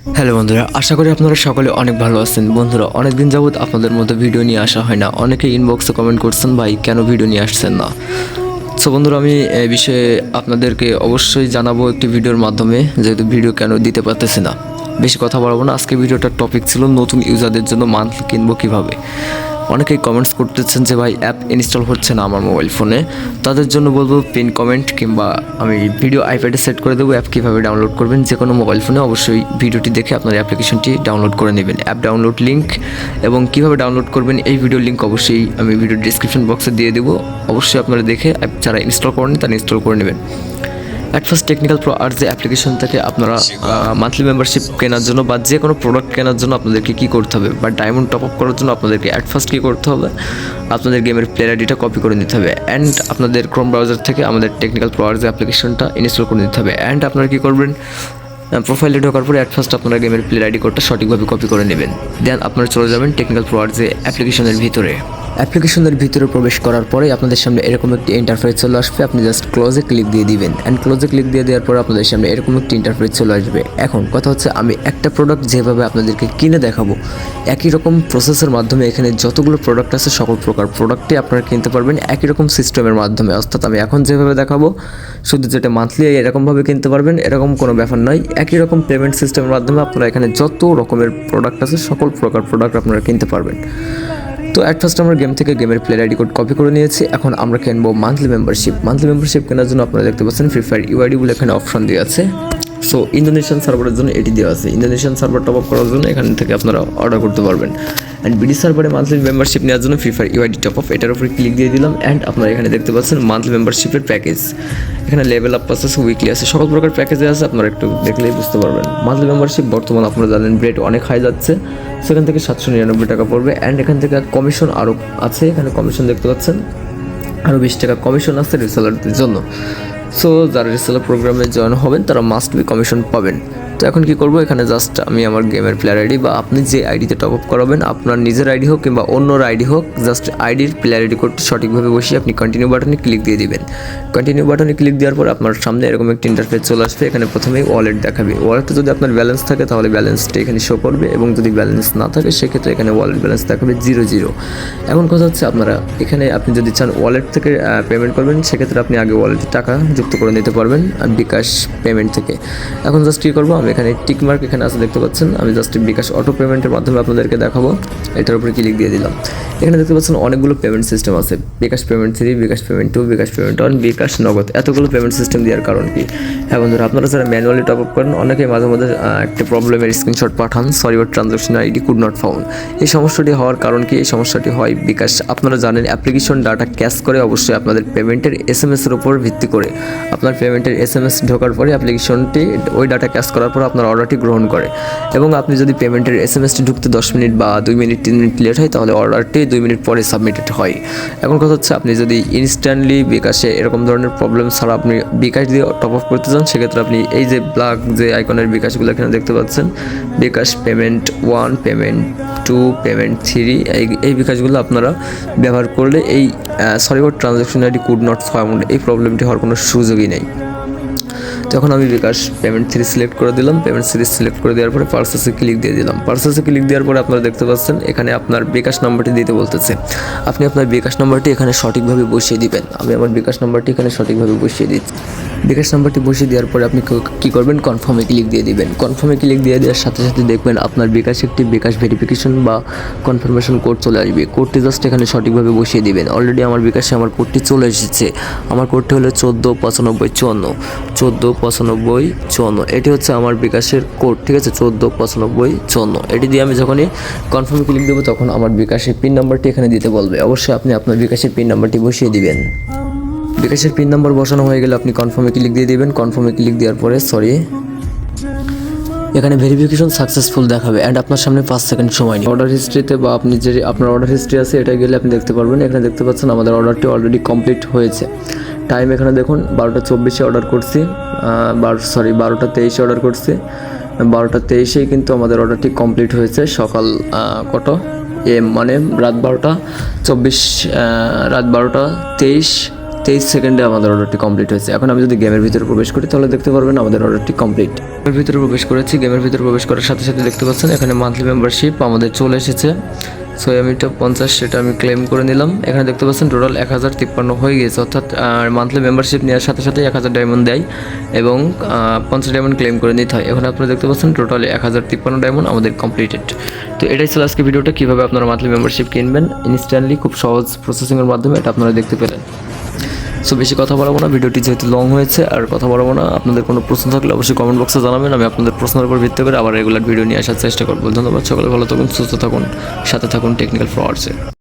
Hello বন্ধুরা, আশা করি আপনারা সকলে অনেক ভালো আছেন। বন্ধুরা অনেক দিন যাবত আপনাদের মধ্যে ভিডিও নিয়ে আসা হয় না। অনেকে ইনবক্সে কমেন্ট করছেন, ভাই, কেন ভিডিও নিয়ে আসছেন না? সো বন্ধুরা, আমি এই বিষয়ে আপনাদেরকে অবশ্যই জানাব একটি ভিডিওর মাধ্যমে, যেহেতু ভিডিও কেন দিতে পারতেছি না। বেশি কথা বলব না। আজকে ভিডিওটার টপিক ছিল নতুন ইউজারদের জন্য মান্থলি কিনবো কীভাবে? অনেকেই কমেন্টস করতেছেন যে, ভাই অ্যাপ ইনস্টল হচ্ছে না আমার মোবাইল ফোনে তাদের জন্য বলব পিন কমেন্ট কিংবা আমি ভিডিও আইপ্যাডে সেট করে দেবো। অ্যাপ কীভাবে ডাউনলোড করবেন? যে কোনো মোবাইল ফোনে অবশ্যই ভিডিওটি দেখে আপনার অ্যাপ্লিকেশনটি ডাউনলোড করে নেবেন। অ্যাপ ডাউনলোড লিঙ্ক এবং কীভাবে ডাউনলোড করবেন, এই ভিডিও লিঙ্ক অবশ্যই আমি ভিডিও ডিসক্রিপশন বক্সে দিয়ে দেবো। অবশ্যই আপনারা দেখে অ্যাপ যারা ইনস্টল করেন তারা ইনস্টল করে নেবেন। অ্যাট ফার্স্ট টেকনিক্যাল প্রো আর যে অ্যাপ্লিকেশন থেকে আপনারা মান্থলি মেম্বারশিপ কেনার জন্য বা যে কোনো প্রোডাক্ট কেনার জন্য আপনাদেরকে কী করতে হবে বা ডায়মন্ড টপ আপ করার জন্য আপনাদেরকে অ্যাট ফার্স্ট কী করতে হবে? আপনাদের গেমের প্লেয়ার আইডিটা কপি করে নিতে হবে অ্যান্ড আপনাদের ক্রোম ব্রাউজার থেকে আমাদের টেকনিক্যাল প্রো আর যে অ্যাপ্লিকেশনটা ইনস্টল করে নিতে হবে অ্যান্ড আপনারা কী করবেন? প্রোফাইলে ঢোকার পরে অ্যাট ফার্স্ট আপনারা গেমের প্লেয়ার আইডি কোডটা সঠিকভাবে কপি করে নেবেন। দেন আপনারা চলে যাবেন টেকনিক্যাল প্রো আর যে অ্যাপ্লিকেশনের ভিতরে। অ্যাপ্লিকেশনের ভিতরে প্রবেশ করার পরে আপনাদের সামনে এরকম একটি ইন্টারফেস চলে আসবে। আপনি জাস্ট ক্লোজে ক্লিক দিয়ে দিবেন। অ্যান্ড ক্লোজে ক্লিক দিয়ে দেওয়ার পরে আপনাদের সামনে এরকম একটি ইন্টারফেস চলে আসবে। এখন কথা হচ্ছে আমি একটা প্রোডাক্ট যেভাবে আপনাদেরকে কিনে দেখাবো, একই রকম প্রসেসের মাধ্যমে এখানে যতগুলো প্রোডাক্ট আছে, সকল প্রকার প্রোডাক্টই আপনারা কিনতে পারবেন একই রকম সিস্টেমের মাধ্যমে। অর্থাৎ আমি এখন যেভাবে দেখাবো, শুধু যেটা মান্থলি এরকমভাবে কিনতে পারবেন, এরকম কোনো ব্যাপার নয়। একই রকম পেমেন্ট সিস্টেমের মাধ্যমে আপনারা এখানে যত রকমের প্রোডাক্ট আছে, সকল প্রকার প্রোডাক্ট আপনারা কিনতে পারবেন। তো অ্যাট ফার্স্ট আমরা গেম থেকে গেমের প্লেয়ার আইডি কোড কপি করে নিয়েছি। এখন আমরা কিনবো মান্থলি মেম্বারশিপ মান্থলি মেম্বারশিপ কেনার জন্য আপনারা দেখতে পাচ্ছেন ফ্রি ফায়ার ইউআইডি বলে এখানে অপশন দিয়ে আছে। সো ইন্দোনেশিয়ান সার্ভারের জন্য এটি দেওয়া আছে। ইন্দোনেশিয়ান সার্ভার টপ আপ করার জন্য এখান থেকে আপনারা অর্ডার করতে পারবেন। অ্যান্ড বিডি সার্ভারে মান্থলি মেম্বারশিপ নেওয়ার জন্য free fire UID top up এটার উপরে ক্লিক দিয়ে দিলাম অ্যান্ড আপনারা এখানে দেখতে পাচ্ছেন মান্থলি মেম্বারশিপের প্যাকেজ এখানে লেভেল আপ আছে উইকলি আছে, সকল প্রকার প্যাকেজে আছে, আপনারা একটু দেখলেই বুঝতে পারবেন। মান্থলি মেম্বারশিপ বর্তমান আপনারা জানেন রেট অনেক হাই যাচ্ছে। সেখান থেকে সাতশো নিরানব্বই টাকা পড়বে অ্যান্ড এখান থেকে কমিশন আরও আছে, এখানে কমিশন দেখতে পাচ্ছেন। আরও বিশ টাকা কমিশন আছে রিসেলারদের জন্য। সো যারা রিসেলার প্রোগ্রামে জয়েন হবেন তারা মাস্ট বি কমিশন পাবেন। তো এখন কি করব? এখানে জাস্ট আমি আমার গেমের প্লেয়ার আইডি বা আপনি যে আইডিতে টপ আপ করাবেন, আপনার নিজের আইডি হোক কিংবা অন্যর আইডি হোক জাস্ট আইডির প্লেয়ার আইডি কোডটি সঠিকভাবে বসিয়ে আপনি কন্টিনিউ বাটনে ক্লিক দিয়ে দিবেন। কন্টিনিউ বাটনে ক্লিক দেওয়ার পর আপনার সামনে এরকম একটি ইন্টারফেস চলে আসবে। এখানে প্রথমেই ওয়ালেট দেখাবে। ওয়ালেটে যদি আপনার ব্যালেন্স থাকে, তাহলে ব্যালেন্সটা এখানে শো করবে এবং যদি ব্যালেন্স না থাকে, সেক্ষেত্রে এখানে ওয়ালেট ব্যালেন্স দেখাবে জিরো জিরো এখন কথা হচ্ছে আপনারা এখানে আপনি যদি চান ওয়ালেট থেকে পেমেন্ট করবেন সেক্ষেত্রে আপনি আগে ওয়ালেটে টাকা যুক্ত করে নিতে পারবেন, বিকাশ পেমেন্ট থেকে। এখন জাস্ট কী করব? আমি এখানে টিক মার্ক এখানে আছে, দেখতে পাচ্ছেন? আমি জাস্ট বিকাশ অটো পেমেন্টের মাধ্যমে আপনাদেরকে দেখাবো। এটার উপরে ক্লিক দিয়ে দিলাম। এখানে দেখতে পাচ্ছেন অনেকগুলো পেমেন্ট সিস্টেম আছে। BKash payment three bKash payment two bKash payment one bKash Nagad. এতগুলো পেমেন্ট সিস্টেম দেওয়ার কারণ কি? হ্যাঁ বন্ধুরা, আপনারা যারা ম্যানুয়ালি টপ আপ করেন, অনেকেই মাঝে মাঝে একটা প্রবলেমের screenshot Pathaan. Sorry your transaction ID could not found এই সমস্যাটি হওয়ার কারণ কি? এই সমস্যাটি হয় বিকাশ, আপনারা জানেন অ্যাপ্লিকেশন ডাটা ক্যাশ করে অবশ্যই আপনাদের পেমেন্টের এস এম এস এর উপর ভিত্তি করে। আপনার পেমেন্টের এস এম এস ঢোকার পরে অ্যাপ্লিকেশনটি ওই ডাটা ক্যাশ করার পর আপনার অর্ডারটি গ্রহণ করে। এবং আপনি যদি পেমেন্টের এস এম এসটি ঢুকতে দশ মিনিট বা দুই মিনিট, তিন মিনিট লেট হয়, তাহলে অর্ডারটি দুই মিনিট পরে সাবমিটেড হয়। এখন কথা হচ্ছে, আপনি যদি ইনস্ট্যান্টলি বিকাশে এরকম ধরনের প্রবলেম ছাড়া আপনি বিকাশ দিয়ে টপ আপ করতে চান, সেক্ষেত্রে আপনি এই যে ব্ল্যাক যে আইকনের বিকাশগুলো এখানে দেখতে পাচ্ছেন, bKash payment one payment two payment three এই এই বিকাশগুলো আপনারা ব্যবহার করলে এই sorry your transaction ID could not found এই প্রবলেমটি হওয়ার কোনো সুযোগই নেই। তখন আমি বিকাশ পেমেন্ট থ্রি সিলেক্ট করে দিলাম। পেমেন্ট থ্রি সিলেক্ট করে দেওয়ার পরে পার্সেসে ক্লিক দিয়ে দিলাম। পার্সেসে ক্লিক দেওয়ার পরে আপনারা দেখতে পাচ্ছেন, এখানে আপনার বিকাশ নাম্বারটি দিতে বলতেছে। আপনি আপনার বিকাশ নাম্বারটি এখানে সঠিকভাবে বসিয়ে দিবেন। আমি আমার বিকাশ নাম্বারটি এখানে সঠিকভাবে বসিয়ে দিচ্ছি। বিকাশ নাম্বারটি বসিয়ে দেওয়ার পরে আপনি কী করবেন? কনফার্মে ক্লিক দিয়ে দিবেন। কনফার্মে ক্লিক দিয়ে দেওয়ার সাথে সাথে দেখবেন আপনার বিকাশ একটি বিকাশ ভেরিফিকেশন বা কনফার্মেশন কোড চলে আসবে। কোডটি জাস্ট এখানে সঠিকভাবে বসিয়ে দিবেন। অলরেডি আমার বিকাশে আমার কোডটি চলে এসেছে। আমার কোডটি হলো চোদ্দ পঁচানব্বই চুয়ান্ন। চোদ্দ পঁচানব্বই চুয়ান্ন। এটি হচ্ছে আমার বিকাশের কোড ঠিক আছে? চোদ্দ পঁচানব্বই চুয়ান্ন। এটি দিয়ে আমি যখনই কনফার্ম ক্লিক দেবো, তখন আমার বিকাশের পিন নাম্বারটি এখানে দিতে বলবে। অবশ্যই আপনি আপনার বিকাশের পিন নাম্বারটি বসিয়ে দিবেন। বিকাশের পিন নাম্বার বসানো হয়ে গেলে আপনি কনফার্মে ক্লিক দিয়ে দিবেন। কনফার্মে ক্লিক দেওয়ার পরে সরি এখানে ভেরিফিকেশন সাকসেসফুল দেখাবে অ্যান্ড আপনার সামনে পাঁচ সেকেন্ড সময় নেই অর্ডার হিস্ট্রিতে বা আপনি যে, আপনার অর্ডার হিস্ট্রি আছে এটা গেলে আপনি দেখতে পারবেন। এখানে দেখতে পাচ্ছেন আমাদের অর্ডারটি অলরেডি কমপ্লিট হয়েছে। টাইম এখানে দেখুন, বারোটা চব্বিশে অর্ডার করছি বারো সরি বারোটা তেইশে অর্ডার করছি। বারোটা তেইশেই কিন্তু আমাদের অর্ডারটি কমপ্লিট হয়েছে সকাল কত এম মানে রাত বারোটা, চব্বিশ রাত বারোটা তেইশ। তেইশ সেকেন্ডে আমাদের অর্ডারটি কমপ্লিট হয়েছে। এখন আমি যদি গেমের ভিতরে প্রবেশ করি, তাহলে দেখতে পারবেন আমাদের অর্ডারটি কমপ্লিট গেমের ভিতরে প্রবেশ করেছি। গেমের ভিতরে প্রবেশ করার সাথে সাথে দেখতে পাচ্ছেন, এখানে মান্থলি মেম্বারশিপ আমাদের চলে এসেছে। সো আমি এটা পঞ্চাশ, সেটা আমি ক্লেম করে নিলাম। এখানে দেখতে পাচ্ছেন টোটাল এক হাজার তিপ্পান্ন হয়ে গেছে অর্থাৎ মান্থলি মেম্বারশিপ নেওয়ার সাথে সাথে এক হাজার ডায়মন্ড দেয় এবং পঞ্চাশ ডায়মন্ড ক্লেম করে নিতে হয়। এখন আপনারা দেখতে পাচ্ছেন টোটাল এক হাজার তিপ্পান্ন ডায়মন্ড আমাদের কমপ্লিটেড তো এটাই ছিল আজকে ভিডিওটা। কীভাবে আপনারা মান্থলি মেম্বারশিপ কিনবেন? ইনস্ট্যান্টলি খুব সহজ প্রসেসিংয়ের মাধ্যমে এটা আপনারা দেখতে পেলেন। সো বেশি কথা বলব না, ভিডিওটি যেহেতু লং হয়েছে, আর কথা বলব না, আপনাদের কোনো প্রশ্ন থাকলে অবশ্যই কমেন্ট বক্সে জানাবেন, আমি আপনাদের প্রশ্নের উপর ভিত্তি করে আবার রেগুলার ভিডিও নিয়ে আসার চেষ্টা করব। ধন্যবাদ, সকলে ভালো থাকুন, সুস্থ থাকুন, সাথে থাকুন টেকনিক্যাল ফ্রডসে